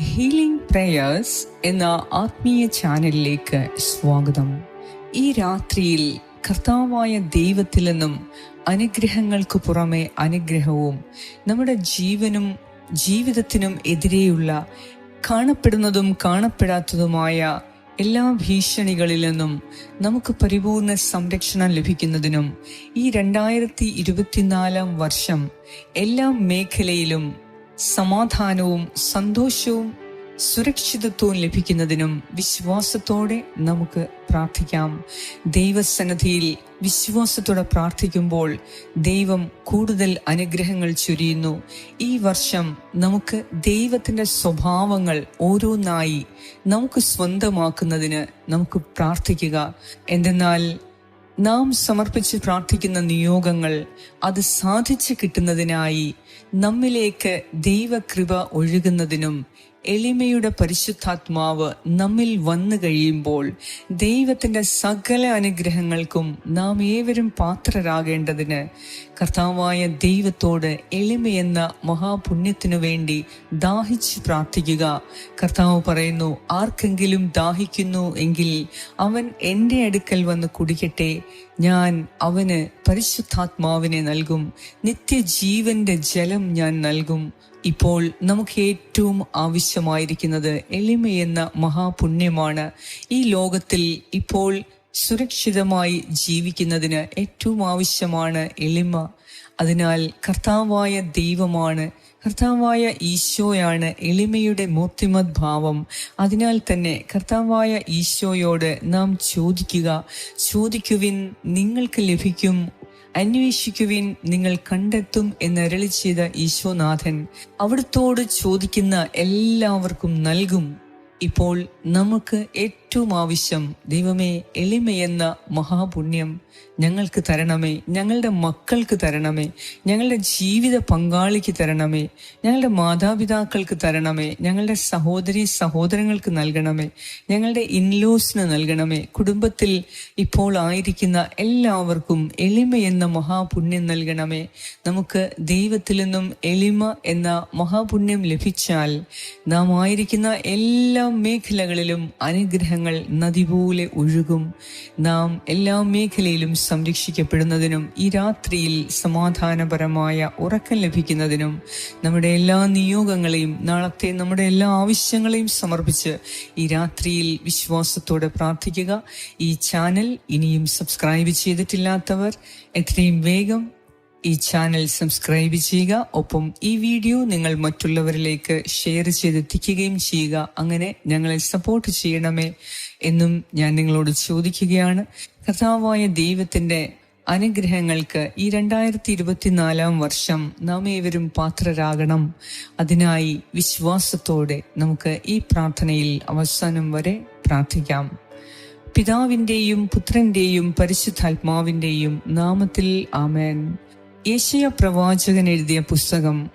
Healing prayers എന്ന ആത്മീയ ചാനലിലേക്ക് സ്വാഗതം. ഈ രാത്രിയിൽ കർത്താവായ ദൈവത്തിൽ നിന്നും അനുഗ്രഹങ്ങൾക്ക് പുറമെ അനുഗ്രഹവും നമ്മുടെ ജീവനും ജീവിതത്തിനും എതിരെയുള്ള കാണപ്പെടുന്നതും കാണപ്പെടാത്തതുമായ എല്ലാ ഭീഷണികളിൽ നിന്നും നമുക്ക് പരിപൂർണ സംരക്ഷണം ലഭിക്കുന്നതിനും ഈ രണ്ടായിരത്തി ഇരുപത്തിനാലാം വർഷം എല്ലാ മേഖലയിലും സമാധാനവും സന്തോഷവും സുരക്ഷിതത്വവും ലഭിക്കുന്നതിനും വിശ്വാസത്തോടെ നമുക്ക് പ്രാർത്ഥിക്കാം. ദൈവസന്നദ്ധിയിൽ വിശ്വാസത്തോടെ പ്രാർത്ഥിക്കുമ്പോൾ ദൈവം കൂടുതൽ അനുഗ്രഹങ്ങൾ ചൊരിയുന്നു. ഈ വർഷം നമുക്ക് ദൈവത്തിന്റെ സ്വഭാവങ്ങൾ ഓരോന്നായി നമുക്ക് സ്വന്തമാക്കുന്നതിന് നമുക്ക് പ്രാർത്ഥിക്കുക. എന്തെന്നാൽ നാം സമർപ്പിച്ച് പ്രാർത്ഥിക്കുന്ന നിയോഗങ്ങൾ അത് സാധിച്ചു കിട്ടുന്നതിനായി നമ്മിലേക്ക് ദൈവകൃപ ഒഴുകുന്നതിനും എളിമയുടെ പരിശുദ്ധാത്മാവ് നമ്മിൽ വന്നു കഴിയുമ്പോൾ ദൈവത്തിന്റെ സകല അനുഗ്രഹങ്ങൾക്കും നാം ഏവരും പാത്രരാകേണ്ടതിന് കർത്താവായ ദൈവത്തോട് എളിമയെന്ന മഹാപുണ്യത്തിനു വേണ്ടി ദാഹിച്ച് പ്രാർത്ഥിക്കുക. കർത്താവ് പറയുന്നു ആർക്കെങ്കിലും ദാഹിക്കുന്നു എങ്കിൽ അവൻ എന്റെ അടുക്കൽ വന്ന് കുടിക്കട്ടെ. ഞാൻ അവന് പരിശുദ്ധാത്മാവിനെ നൽകും. നിത്യജീവന്റെ ജലം ഞാൻ നൽകും. ഇപ്പോൾ നമുക്ക് ഏറ്റവും ആവശ്യമായിരിക്കുന്നത് എളിമയെന്ന മഹാപുണ്യമാണ്. ഈ ലോകത്തിൽ ഇപ്പോൾ സുരക്ഷിതമായി ജീവിക്കുന്നതിന് ഏറ്റവും ആവശ്യമാണ് എളിമ. അതിനാൽ കർത്താവായ ദൈവമാണ് കർത്താവായ ഈശോയാണ് എളിമയുടെ മൂർത്തിമത് ഭാവം അതിനാൽ തന്നെ കർത്താവായ ഈശോയോട് നാം ചോദിക്കുക ചോദിക്കുവിൻ നിങ്ങൾക്ക് ലഭിക്കും അന്വേഷിക്കുവിൻ നിങ്ങൾ കണ്ടെത്തും എന്ന് അരളി ചെയ്ത ഈശോനാഥൻ. അവിടുത്തോട് ചോദിക്കുന്ന എല്ലാവർക്കും നൽകും. ഇപ്പോൾ നമുക്ക് ഏറ്റവും ആവശ്യം ദൈവമേ എളിമയെന്ന മഹാപുണ്യം ഞങ്ങൾക്ക് തരണമേ ഞങ്ങളുടെ മക്കൾക്ക് തരണമേ ഞങ്ങളുടെ ജീവിത പങ്കാളിക്ക് തരണമേ ഞങ്ങളുടെ മാതാപിതാക്കൾക്ക് തരണമേ ഞങ്ങളുടെ സഹോദരി സഹോദരങ്ങൾക്ക് നൽകണമേ ഞങ്ങളുടെ ഇൻലോസിന് നൽകണമേ. കുടുംബത്തിൽ ഇപ്പോൾ ആയിരിക്കുന്ന എല്ലാവർക്കും എളിമ എന്ന മഹാപുണ്യം നൽകണമേ. നമുക്ക് ദൈവത്തിൽ നിന്നും എളിമ എന്ന മഹാപുണ്യം ലഭിച്ചാൽ നാം ആയിരിക്കുന്ന എല്ലാ മേഖലകളിലും അനുഗ്രഹങ്ങൾ നദി പോലെ ഒഴുകും. നാം എല്ലാ മേഖലയിലും സംരക്ഷിക്കപ്പെടുന്നതിനും ഈ രാത്രിയിൽ സമാധാനപരമായ ഉറക്കം ലഭിക്കുന്നതിനും നമ്മുടെ എല്ലാ നിയോഗങ്ങളെയും നാളത്തെ നമ്മുടെ എല്ലാ ആവശ്യങ്ങളെയും സമർപ്പിച്ച് ഈ രാത്രിയിൽ വിശ്വാസത്തോടെ പ്രാർത്ഥിക്കുക. ഈ ചാനൽ ഇനിയും സബ്സ്ക്രൈബ് ചെയ്തിട്ടില്ലാത്തവർ എത്രയും വേഗം ഈ ചാനൽ സബ്സ്ക്രൈബ് ചെയ്യുക. ഒപ്പം ഈ വീഡിയോ നിങ്ങൾ മറ്റുള്ളവരിലേക്ക് ഷെയർ ചെയ്തെത്തിക്കുകയും ചെയ്യുക. അങ്ങനെ ഞങ്ങളെ സപ്പോർട്ട് ചെയ്യണമേ എന്നും ഞാൻ നിങ്ങളോട് ചോദിക്കുകയാണ്. കഥാവായ ദൈവത്തിന്റെ അനുഗ്രഹങ്ങൾക്ക് ഈ രണ്ടായിരത്തി ഇരുപത്തിനാലാം വർഷം നാം ഏവരും പാത്രരാകണം. അതിനായി വിശ്വാസത്തോടെ നമുക്ക് ഈ പ്രാർത്ഥനയിൽ അവസാനം വരെ പ്രാർത്ഥിക്കാം. പിതാവിന്റെയും പുത്രന്റെയും പരിശുദ്ധാത്മാവിന്റെയും നാമത്തിൽ ആമേൻ. യേശയ പ്രവാചകൻ എഴുതിയ പുസ്തകം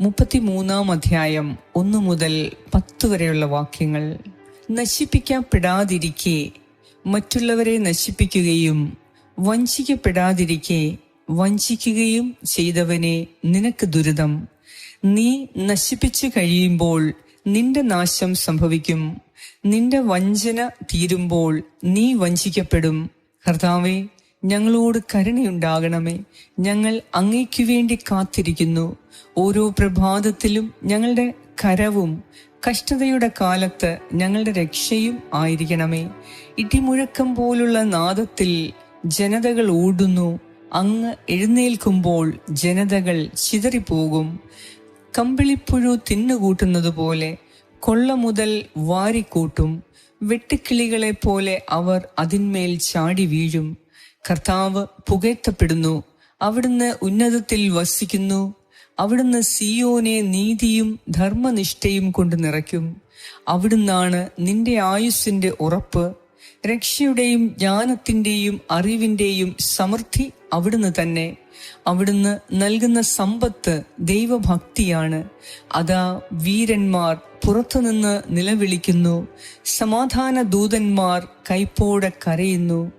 മുപ്പത്തിമൂന്നാം അധ്യായം ഒന്നു മുതൽ പത്ത് വരെയുള്ള വാക്യങ്ങൾ. നശിപ്പിക്കപ്പെടാതിരിക്കെ മറ്റുള്ളവരെ നശിപ്പിക്കുകയും വഞ്ചിക്കപ്പെടാതിരിക്കെ വഞ്ചിക്കുകയും ചെയ്തവനെ നിനക്ക് ദുരിതം. നീ നശിപ്പിച്ചു കഴിയുമ്പോൾ നിന്റെ നാശം സംഭവിക്കും. നിന്റെ വഞ്ചന തീരുമ്പോൾ നീ വഞ്ചിക്കപ്പെടും. കർത്താവെ ഞങ്ങളോട് കരുണയുണ്ടാകണമേ. ഞങ്ങൾ അങ്ങയ്ക്കു വേണ്ടി കാത്തിരിക്കുന്നു. ഓരോ പ്രഭാതത്തിലും ഞങ്ങളുടെ കരവും കഷ്ടതയുടെ കാലത്ത് ഞങ്ങളുടെ രക്ഷയും ആയിരിക്കണമേ. ഇടിമുഴക്കം പോലുള്ള നാദത്തിൽ ജനതകൾ ഓടുന്നു. അങ്ങ് എഴുന്നേൽക്കുമ്പോൾ ജനതകൾ ചിതറിപ്പോകും. കമ്പിളിപ്പുഴു തിന്നുകൂട്ടുന്നത് പോലെ കൊള്ള മുതൽ വാരിക്കൂട്ടും. വെട്ടുക്കിളികളെ പോലെ അവർ അതിന്മേൽ ചാടി വീഴും. കർത്താവ് പുകഴ്ത്തപ്പെടുന്നു. അവിടുന്ന് ഉന്നതത്തിൽ വസിക്കുന്നു. അവിടുന്ന് സിയോനെ നീതിയും ധർമ്മനിഷ്ഠയും കൊണ്ട് നിറയ്ക്കും. അവിടുന്നാണ് നിന്റെ ആയുസ്സിന്റെ ഉറപ്പ്. രക്ഷയുടെയും ജ്ഞാനത്തിന്റെയും അറിവിന്റെയും സമൃദ്ധി അവിടുന്ന് തന്നെ. അവിടുന്ന് നൽകുന്ന സമ്പത്ത് ദൈവഭക്തിയാണ്. അതാ വീരന്മാർ പുറത്തുനിന്ന് നിലവിളിക്കുന്നു. സമാധാന ദൂതന്മാർ കൈപ്പോടെ കരയുന്നു.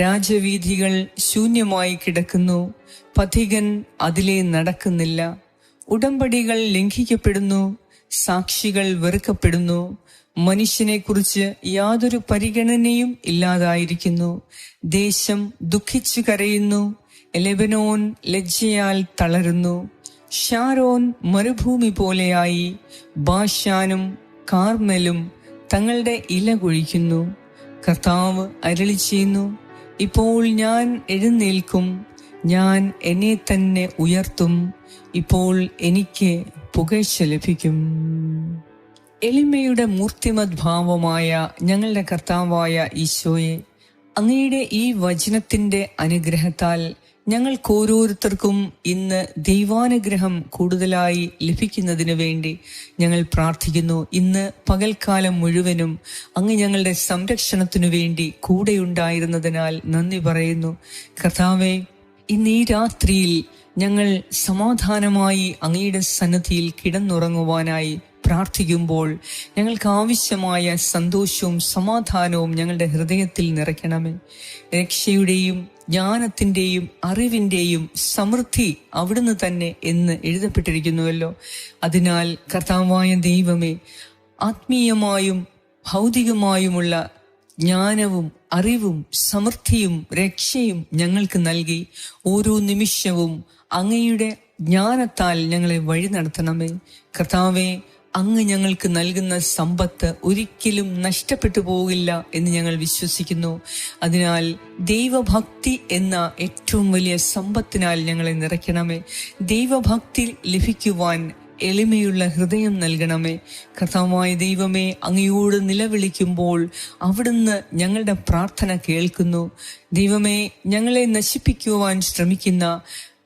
രാജവീഥികൾ ശൂന്യമായി കിടക്കുന്നു. പഥികൻ അതിലെ നടക്കുന്നില്ല. ഉടമ്പടികൾ ലംഘിക്കപ്പെടുന്നു. സാക്ഷികൾ വെറുക്കപ്പെടുന്നു. മനുഷ്യനെക്കുറിച്ച് യാതൊരു പരിഗണനയും ഇല്ലാതായിരിക്കുന്നു. ദേശം ദുഃഖിച്ചു കരയുന്നു. ലെബനോൻ ലജ്ജയാൽ തളരുന്നു. ഷാരോൻ മരുഭൂമി പോലെയായി ബാഷാനും കാർമലും തങ്ങളുടെ ഇല കൊഴിക്കുന്നു. കർത്താവ് അരളി ചെയ്യുന്നു. ഇപ്പോൾ ഞാൻ എഴുന്നേൽക്കും. ഞാൻ എന്നെ തന്നെ ഉയർത്തും. ഇപ്പോൾ എനിക്ക് പുകഴ്ച ലഭിക്കും. എളിമയുടെ മൂർത്തിമത് ഭാവമായ ഞങ്ങളുടെ കർത്താവായ ഈശോയെ അങ്ങയുടെ ഈ വചനത്തിന്റെ അനുഗ്രഹത്താൽ ഞങ്ങൾക്ക് ഓരോരുത്തർക്കും ഇന്ന് ദൈവാനുഗ്രഹം കൂടുതലായി ലഭിക്കുന്നതിന് വേണ്ടി ഞങ്ങൾ പ്രാർത്ഥിക്കുന്നു. ഇന്ന് പകൽക്കാലം മുഴുവനും അങ്ങ് ഞങ്ങളുടെ സംരക്ഷണത്തിനു വേണ്ടി കൂടെയുണ്ടായിരുന്നതിനാൽ നന്ദി പറയുന്നു. കർത്താവെ ഇന്ന് ഈ രാത്രിയിൽ ഞങ്ങൾ സമാധാനമായി അങ്ങയുടെ സന്നദ്ധിയിൽ കിടന്നുറങ്ങുവാനായി പ്രാർത്ഥിക്കുമ്പോൾ ഞങ്ങൾക്ക് ആവശ്യമായ സന്തോഷവും സമാധാനവും ഞങ്ങളുടെ ഹൃദയത്തിൽ നിറയ്ക്കണമേ. രക്ഷയുടെയും ജ്ഞാനത്തിന്റെയും അറിവിന്റെയും സമൃദ്ധി അവിടുന്ന് തന്നെ എന്ന് എഴുതപ്പെട്ടിരിക്കുന്നുവല്ലോ. അതിനാൽ കർത്താവായ ദൈവമേ ആത്മീയമായും ഭൗതികമായുമുള്ള ജ്ഞാനവും അറിവും സമൃദ്ധിയും രക്ഷയും ഞങ്ങൾക്ക് നൽകി ഓരോ നിമിഷവും അങ്ങയുടെ ജ്ഞാനത്താൽ ഞങ്ങളെ വഴി നടത്തണമേ. കർത്താവെ അങ്ങ് ഞങ്ങൾക്ക് നൽകുന്ന സമ്പത്ത് ഒരിക്കലും നഷ്ടപ്പെട്ടു പോകില്ല എന്ന് ഞങ്ങൾ വിശ്വസിക്കുന്നു. അതിനാൽ ദൈവഭക്തി എന്ന ഏറ്റവും വലിയ സമ്പത്തിനാൽ ഞങ്ങളെ നിറയ്ക്കണമേ. ദൈവഭക്തി ലഭിക്കുവാൻ എളിമയുള്ള ഹൃദയം നൽകണമേ. കർത്താവായ ദൈവമേ അങ്ങയോട് നിലവിളിക്കുമ്പോൾ അവിടുന്ന് ഞങ്ങളുടെ പ്രാർത്ഥന കേൾക്കുന്നു. ദൈവമേ ഞങ്ങളെ നശിപ്പിക്കുവാൻ ശ്രമിക്കുന്ന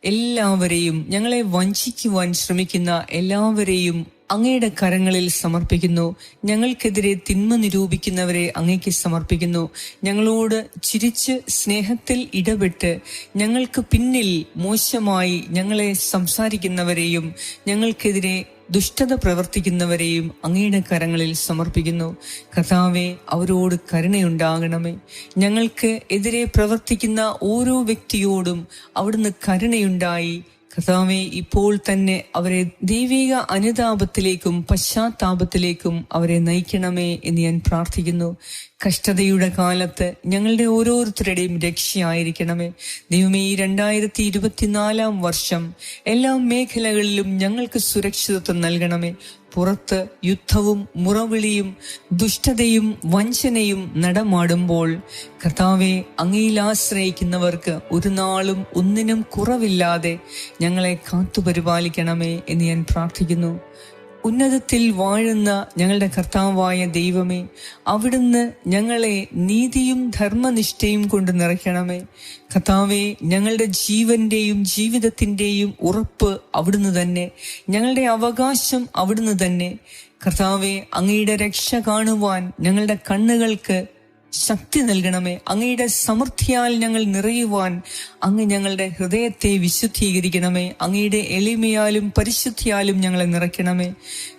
എല്ലാവരെയും ഞങ്ങളെ വഞ്ചിക്കുവാൻ ശ്രമിക്കുന്ന എല്ലാവരെയും അങ്ങയുടെ കരങ്ങളിൽ സമർപ്പിക്കുന്നു. ഞങ്ങൾക്കെതിരെ തിന്മ നിരൂപിക്കുന്നവരെ അങ്ങയ്ക്ക് സമർപ്പിക്കുന്നു. ഞങ്ങളോട് ചിരിച്ച് സ്നേഹത്തിൽ ഇടപെട്ട് ഞങ്ങൾക്ക് പിന്നിൽ മോശമായി ഞങ്ങളെ സംസാരിക്കുന്നവരെയും ഞങ്ങൾക്കെതിരെ ദുഷ്ടത പ്രവർത്തിക്കുന്നവരെയും അങ്ങയുടെ കരങ്ങളിൽ സമർപ്പിക്കുന്നു. കഥാവെ അവരോട് കരുണയുണ്ടാകണമേ. ഞങ്ങൾക്ക് എതിരെ പ്രവർത്തിക്കുന്ന ഓരോ വ്യക്തിയോടും അവിടുന്ന് കരുണയുണ്ടായി കർത്താവെ ഇപ്പോൾ തന്നെ അവരെ ദൈവിക അനുതാപത്തിലേക്കും പശ്ചാത്താപത്തിലേക്കും അവരെ നയിക്കണമേ എന്ന് ഞാൻ പ്രാർത്ഥിക്കുന്നു. കഷ്ടതയുടെ കാലത്ത് ഞങ്ങളുടെ ഓരോരുത്തരുടെയും രക്ഷയായിരിക്കണമേ. ദൈവമേ ഈ രണ്ടായിരത്തി ഇരുപത്തിനാലാം വർഷം എല്ലാ മേഖലകളിലും ഞങ്ങൾക്ക് സുരക്ഷിതത്വം നൽകണമേ. പുറത്ത് യുദ്ധവും മുറവിളിയും ദുഷ്ടതയും വഞ്ചനയും നടമാടുമ്പോൾ കർത്താവെ അങ്ങയിൽ ആശ്രയിക്കുന്നവർക്ക് ഒരു നാളും ഒന്നിനും കുറവില്ലാതെ ഞങ്ങളെ കാത്തുപരിപാലിക്കണമേ എന്ന് ഞാൻ പ്രാർത്ഥിക്കുന്നു. ഉന്നതത്തിൽ വാഴുന്ന ഞങ്ങളുടെ കർത്താവായ ദൈവമേ അവിടുന്ന് ഞങ്ങളെ നീതിയും ധർമ്മനിഷ്ഠയും കൊണ്ട് നിറയ്ക്കണമേ. കർത്താവെ ഞങ്ങളുടെ ജീവന്റെയും ജീവിതത്തിന്റെയും ഉറപ്പ് അവിടുന്ന് തന്നെ ഞങ്ങളുടെ അവകാശം അവിടുന്ന് തന്നെ. കർത്താവെ അങ്ങയുടെ രക്ഷ കാണുവാൻ ഞങ്ങളുടെ കണ്ണുകൾക്ക് ശക്തി നൽകണമേ. അങ്ങയുടെ സമൃദ്ധിയാൽ ഞങ്ങൾ നിറയുവാൻ അങ്ങ് ഞങ്ങളുടെ ഹൃദയത്തെ വിശുദ്ധീകരിക്കണമേ. അങ്ങയുടെ എളിമയാലും പരിശുദ്ധിയാലും ഞങ്ങളെ നിറയ്ക്കണമേ.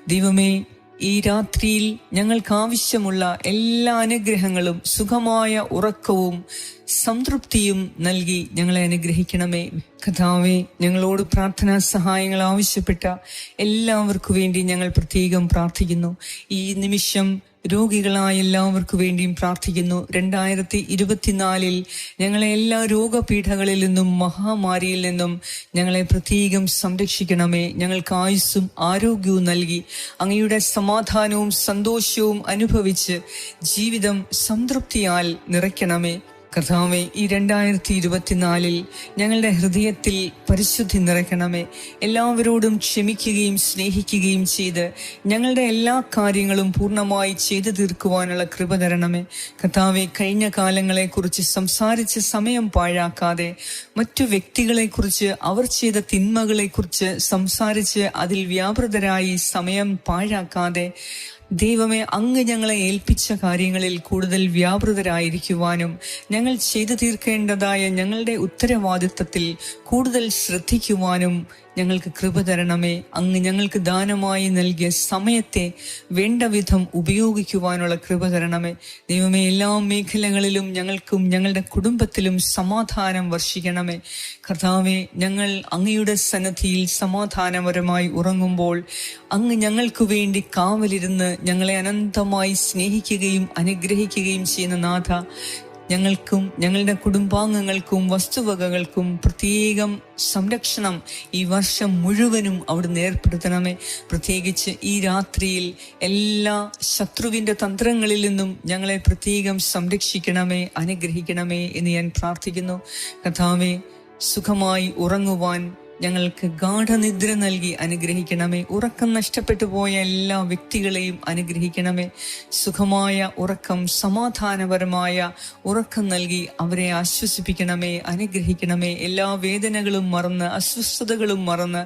ദൈവമേ ഈ രാത്രിയിൽ ഞങ്ങൾക്ക് ആവശ്യമുള്ള എല്ലാ അനുഗ്രഹങ്ങളും സുഖമായ ഉറക്കവും സംതൃപ്തിയും നൽകി ഞങ്ങളെ അനുഗ്രഹിക്കണമേ. കഥാവെ ഞങ്ങളോട് പ്രാർത്ഥനാ സഹായങ്ങൾ ആവശ്യപ്പെട്ട എല്ലാവർക്കു വേണ്ടി ഞങ്ങൾ പ്രത്യേകം പ്രാർത്ഥിക്കുന്നു. ഈ നിമിഷം രോഗികളായ എല്ലാവർക്കു വേണ്ടിയും പ്രാർത്ഥിക്കുന്നു. രണ്ടായിരത്തി ഇരുപത്തിനാലിൽ ഞങ്ങളെ എല്ലാ രോഗപീഠകളിൽ നിന്നും മഹാമാരിയിൽ നിന്നും ഞങ്ങളെ പ്രത്യേകം സംരക്ഷിക്കണമേ. ഞങ്ങൾക്ക് ആയുസ്സും ആരോഗ്യവും നൽകി. അങ്ങയുടെ സമാധാനവും സന്തോഷവും അനുഭവിച്ച് ജീവിതം സംതൃപ്തിയാൽ നിറയ്ക്കണമേ. കർത്താവെ ഈ രണ്ടായിരത്തി ഇരുപത്തിനാലിൽ ഞങ്ങളുടെ ഹൃദയത്തിൽ പരിശുദ്ധി നിറയ്ക്കണമേ. എല്ലാവരോടും ക്ഷമിക്കുകയും സ്നേഹിക്കുകയും ചെയ്ത് ഞങ്ങളുടെ എല്ലാ കാര്യങ്ങളും പൂർണമായി ചെയ്തു തീർക്കുവാനുള്ള കൃപ തരണമേ. കർത്താവെ കഴിഞ്ഞ കാലങ്ങളെക്കുറിച്ച് സംസാരിച്ച് സമയം പാഴാക്കാതെ മറ്റു വ്യക്തികളെക്കുറിച്ച് അവർ ചെയ്ത തിന്മകളെക്കുറിച്ച് സംസാരിച്ച് അതിൽ വ്യാപൃതരായി സമയം പാഴാക്കാതെ ദൈവമേ അങ്ങ് ഞങ്ങളെ ഏൽപ്പിച്ച കാര്യങ്ങളിൽ കൂടുതൽ വ്യാപൃതരായിരിക്കുവാനും ഞങ്ങൾ ചെയ്തു തീർക്കേണ്ടതായ ഞങ്ങളുടെ ഉത്തരവാദിത്തത്തിൽ കൂടുതൽ ശ്രദ്ധിക്കുവാനും ഞങ്ങൾക്ക് കൃപ തരണമേ. അങ്ങ് ഞങ്ങൾക്ക് ദാനമായി നൽകിയ സമയത്തെ വേണ്ട വിധം ഉപയോഗിക്കുവാനുള്ള കൃപ തരണമേ. ദൈവമേ എല്ലാ മേഖലകളിലും ഞങ്ങൾക്കും ഞങ്ങളുടെ കുടുംബത്തിലും സമാധാനം വർഷിക്കണമേ. കർത്താവെ ഞങ്ങൾ അങ്ങയുടെ സന്നദ്ധിയിൽ സമാധാനപരമായി ഉറങ്ങുമ്പോൾ അങ്ങ് ഞങ്ങൾക്ക് വേണ്ടി കാവലിരുന്ന് ഞങ്ങളെ അനന്തമായി സ്നേഹിക്കുകയും അനുഗ്രഹിക്കുകയും ചെയ്യുന്ന നാഥ ഞങ്ങൾക്കും ഞങ്ങളുടെ കുടുംബാംഗങ്ങൾക്കും വസ്തുവകകൾക്കും പ്രത്യേകം സംരക്ഷണം ഈ വർഷം മുഴുവനും അവിടുന്ന് ഏർപ്പെടുത്തണമേ. പ്രത്യേകിച്ച് ഈ രാത്രിയിൽ എല്ലാ ശത്രുവിന്റെ തന്ത്രങ്ങളിൽ നിന്നും ഞങ്ങളെ പ്രത്യേകം സംരക്ഷിക്കണമേ അനുഗ്രഹിക്കണമേ എന്ന് ഞാൻ പ്രാർത്ഥിക്കുന്നു. കഥാവെ സുഖമായി ഉറങ്ങുവാൻ ഞങ്ങൾക്ക് ഗാഠനിദ്ര നൽകി അനുഗ്രഹിക്കണമേ. ഉറക്കം നഷ്ടപ്പെട്ടു പോയ എല്ലാ വ്യക്തികളെയും അനുഗ്രഹിക്കണമേ. സുഖമായ ഉറക്കം സമാധാനപരമായ ഉറക്കം നൽകി അവരെ ആശ്വസിപ്പിക്കണമേ അനുഗ്രഹിക്കണമേ. എല്ലാ വേദനകളും മറന്ന് അസ്വസ്ഥതകളും മറന്ന്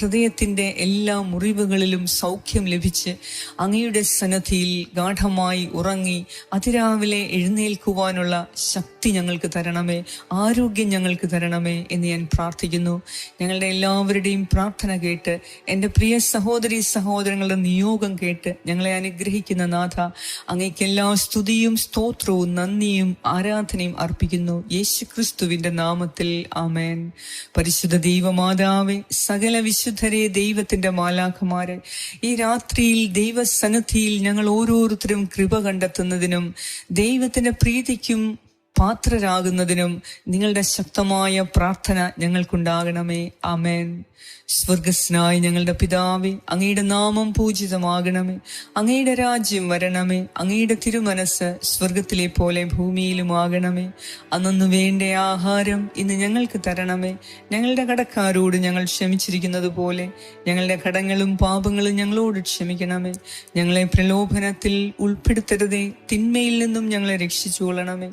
ഹൃദയത്തിന്റെ എല്ലാ മുറിവുകളിലും സൗഖ്യം ലഭിച്ച് അങ്ങയുടെ സന്നദ്ധിയിൽ ഗാഠമായി ഉറങ്ങി അതിരാവിലെ എഴുന്നേൽക്കുവാനുള്ള ശക്തി ഞങ്ങൾക്ക് തരണമേ. ആരോഗ്യം ഞങ്ങൾക്ക് തരണമേ എന്ന് ഞാൻ പ്രാർത്ഥിക്കുന്നു. ഞങ്ങളുടെ എല്ലാവരുടെയും പ്രാർത്ഥന കേട്ട് എന്റെ പ്രിയ സഹോദരി സഹോദരങ്ങളുടെ നിയോഗം കേട്ട് ഞങ്ങളെ അനുഗ്രഹിക്കുന്ന നാഥ അങ്ങേക്ക് എല്ലാ സ്തുതിയും സ്തോത്രവും നന്ദിയും ആരാധനയും അർപ്പിക്കുന്നു. യേശു ക്രിസ്തുവിന്റെ നാമത്തിൽ ആമേൻ. പരിശുദ്ധ ദൈവമാതാവെ സകല വിശുദ്ധരെ ദൈവത്തിന്റെ മാലാഖമാരെ ഈ രാത്രിയിൽ ദൈവസന്നിധിയിൽ ഞങ്ങൾ ഓരോരുത്തരും കൃപ കണ്ടെത്തുന്നതിനും ദൈവത്തിന്റെ പ്രീതിക്കും പാത്രരാകുന്നതിനും നിങ്ങളുടെ ശക്തമായ പ്രാർത്ഥന ഞങ്ങൾക്കുണ്ടാകണമേ. ആമേൻ. സ്വർഗസ്നായി ഞങ്ങളുടെ പിതാവേ അങ്ങയുടെ നാമം പൂജിതമാകണമേ. അങ്ങയുടെ രാജ്യം വരണമേ. അങ്ങയുടെ തിരുമനസ് സ്വർഗത്തിലെ പോലെ ഭൂമിയിലും ആകണമേ അന്നു വേണ്ട ആഹാരം ഇന്ന് ഞങ്ങൾക്ക് തരണമേ. ഞങ്ങളുടെ കടക്കാരോട് ഞങ്ങൾ ക്ഷമിച്ചിരിക്കുന്നത് പോലെ ഞങ്ങളുടെ കടങ്ങളും പാപങ്ങളും ഞങ്ങളോട് ക്ഷമിക്കണമേ. ഞങ്ങളെ പ്രലോഭനത്തിൽ ഉൾപ്പെടുത്തരുതേ. തിന്മയിൽ നിന്നും ഞങ്ങളെ രക്ഷിച്ചുകൊള്ളണമേ.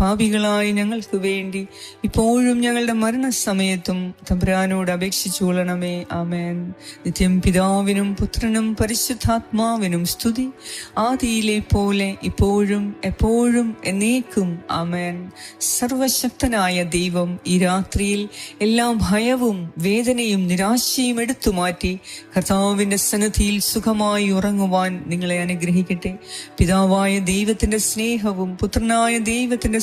പാപികളായ ഞങ്ങൾക്ക് വേണ്ടി ഇപ്പോഴും ഞങ്ങളുടെ മരണസമയത്തും തമ്പുരാനോട് അപേക്ഷിച്ചു കൊള്ളണമേ. ആമേൻ. നിത്യം പിതാവിനും പുത്രനും പരിശുദ്ധാത്മാവിനും സ്തുതി. ആദിയിലെ പോലെ ഇപ്പോഴും എപ്പോഴും എന്നേക്കും. ആമേൻ. സർവശക്തനായ ദൈവം ഈ രാത്രിയിൽ എല്ലാ ഭയവും വേദനയും നിരാശയും എടുത്തു മാറ്റി കർത്താവിന്റെ സന്നദ്ധിയിൽ സുഖമായി ഉറങ്ങുവാൻ നിങ്ങളെ അനുഗ്രഹിക്കട്ടെ. പിതാവായ ദൈവത്തിന്റെ സ്നേഹവും പുത്രനായ ദൈവത്തിന്റെ